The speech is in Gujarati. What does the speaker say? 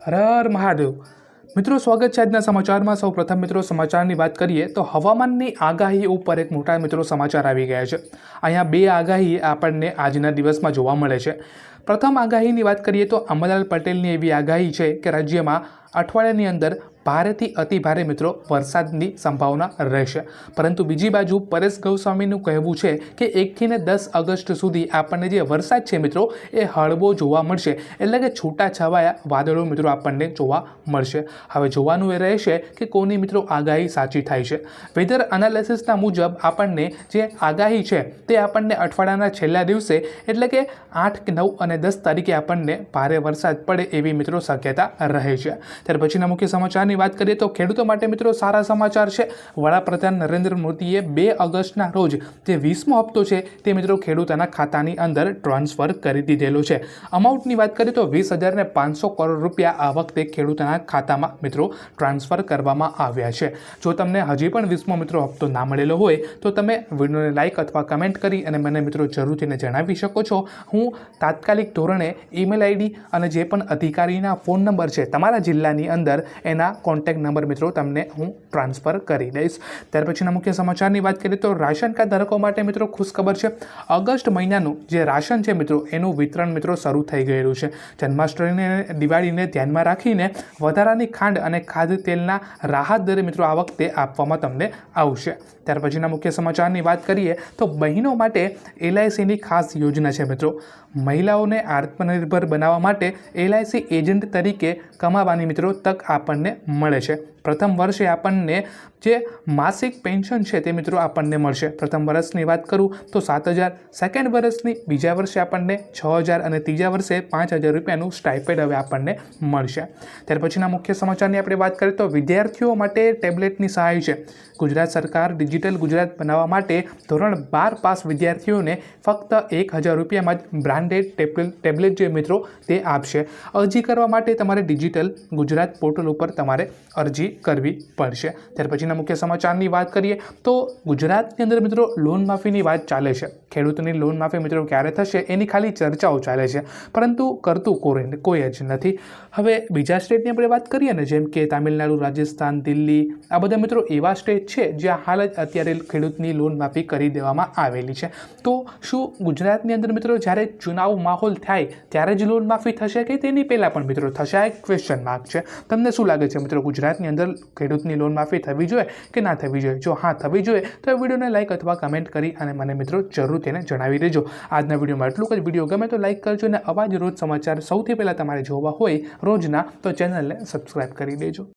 હર હર મહાદેવ. મિત્રો, સ્વાગત છે આજના સમાચારમાં. સૌ પ્રથમ મિત્રો, સમાચારની વાત કરીએ તો હવામાનની આગાહી ઉપર એક મોટા મિત્રો સમાચાર આવી ગયા છે. અહીંયા બે આગાહી આપણને આજના દિવસમાં જોવા મળે છે. પ્રથમ આગાહીની વાત કરીએ તો અમરલાલ પટેલની એવી આગાહી છે કે રાજ્યમાં અઠવાડિયાની અંદર ભારેથી અતિ ભારે મિત્રો વરસાદની સંભાવના રહેશે. પરંતુ બીજી બાજુ પરેશ ગૌસ્વામીનું કહેવું છે કે એકથી ને દસ ઓગસ્ટ સુધી આપણને જે વરસાદ છે મિત્રો, એ હળવો જોવા મળશે. એટલે કે છૂટા છવાયા વાદળો મિત્રો આપણને જોવા મળશે. હવે જોવાનું એ રહેશે કે કોની મિત્રો આગાહી સાચી થાય છે. વેધર એનાલિસિસના મુજબ આપણને જે આગાહી છે તે આપણને અઠવાડિયાના છેલ્લા દિવસે, એટલે કે આઠ, નવ અને દસ તારીખે આપણને ભારે વરસાદ પડે એવી મિત્રો શક્યતા રહે છે. ત્યાર પછીના મુખ્ય સમાચારની વાત કરીએ તો ખેડૂતો માટે મિત્રો સારા સમાચાર છે. વડાપ્રધાન નરેન્દ્ર મોદીએ બે ઓગસ્ટના રોજ જે વીસમો હપ્તો છે તે મિત્રો ખેડૂતોના ખાતાની અંદર ટ્રાન્સફર કરી દીધેલો છે. અમાઉન્ટની વાત કરીએ તો વીસ હજાર ને પાંચસો કરોડ રૂપિયા આ વખતે ખેડૂતોના ખાતામાં મિત્રો ટ્રાન્સફર કરવામાં આવ્યા છે. જો તમને હજી પણ વીસમો મિત્રો હપ્તો ના મળેલો હોય તો તમે વિડીયોને લાઇક અથવા કમેન્ટ કરી અને મને મિત્રો જરૂરથીને જણાવી શકો છો. હું તાત્કાલિક ધોરણે ઈમેલ આઈડી અને જે પણ અધિકારીના ફોન નંબર છે તમારા જિલ્લાની અંદર એના કોન્ટેક્ટ નંબર મિત્રો, તમને હું ટ્રાન્સફર કરી દઈશ. ત્યાર પછીના મુખ્ય સમાચારની વાત કરીએ તો રાશન કાર્ડ ધારકો માટે મિત્રો ખુશખબર છે. ઓગસ્ટ મહિનાનું જે રાશન છે મિત્રો, એનું વિતરણ મિત્રો શરૂ થઈ ગયેલું છે. જન્માષ્ટમીને દિવાળીને ધ્યાનમાં રાખીને વધારાની ખાંડ અને ખાદ્ય તેલના રાહત દરે મિત્રો આ વખતે આપવામાં તમને આવશે. ત્યાર પછીના મુખ્ય સમાચારની વાત કરીએ તો બહેનો માટે એલઆઈસીની ખાસ યોજના છે મિત્રો. મહિલાઓને આત્મનિર્ભર બનાવવા માટે એલઆઈસી એજન્ટ તરીકે કમાવાની મિત્રો તક આપણને મળે છે. પ્રથમ વર્ષે આપણને જે માસિક પેન્શન છે તે મિત્રો આપણને મળશે. પ્રથમ વર્ષની વાત કરું તો સાત હજાર. સેકન્ડ વર્ષની બીજા વર્ષે આપણને છ હજાર અને ત્રીજા વર્ષે પાંચ હજાર રૂપિયાનું સ્ટાઇપેડ હવે આપણને મળશે. ત્યાર પછીના મુખ્ય સમાચારની આપણે વાત કરીએ તો વિદ્યાર્થીઓ માટે ટેબ્લેટની સહાય છે. ગુજરાત સરકાર ડિજિટલ ગુજરાત બનાવવા માટે ધોરણ બાર પાસ વિદ્યાર્થીઓને ફક્ત એક હજાર રૂપિયામાં જ બ્રાન્ડેડ ટેબ્લેટ જે મિત્રો તે આપશે. અરજી કરવા માટે તમારે ડિજિટલ ગુજરાત પોર્ટલ ઉપર તમારે અરજી કરવી પડશે. ત્યાર પછીના મુખ્ય સમાચારની વાત કરીએ તો ગુજરાતની અંદર મિત્રો લોન માફીની વાત ચાલે છે. ખેડૂતોની લોન માફી મિત્રો ક્યારે થશે એની ખાલી ચર્ચાઓ ચાલે છે. પરંતુ કરતું કોઈ કોઈ જ નથી. હવે બીજા સ્ટેટની આપણે વાત કરીએ ને, જેમ કે તામિલનાડુ, રાજસ્થાન, દિલ્હી, આ બધા મિત્રો એવા સ્ટેટ છે જ્યાં હાલ જ અત્યારે ખેડૂતની લોન માફી કરી દેવામાં આવેલી છે. તો શું ગુજરાતની અંદર મિત્રો જ્યારે ચુનાવ માહોલ થાય ત્યારે જ લોન માફી થશે કે તેની પહેલાં પણ મિત્રો થશે? આ એક ક્વેશ્ચન માર્ક છે. તમને શું લાગે છે મિત્રો ગુજરાતની અંદર ખેડૂતની લોન માફી થવી જોઈએ કે ના થવી જોઈએ? જો હા થવી જોઈએ તો વિડીયોને લાઇક અથવા કમેન્ટ કરી અને મને મિત્રો જરૂર તેને જણાવી દેજો. આજના વિડીયોમાં એટલું જ. વીડિયો ગમે તો લાઇક કરજો અને આવા રોજ સમાચાર સૌથી પહેલાં તમારે જોવા હોય રોજના તો ચેનલને સબસ્ક્રાઈબ કરી દેજો.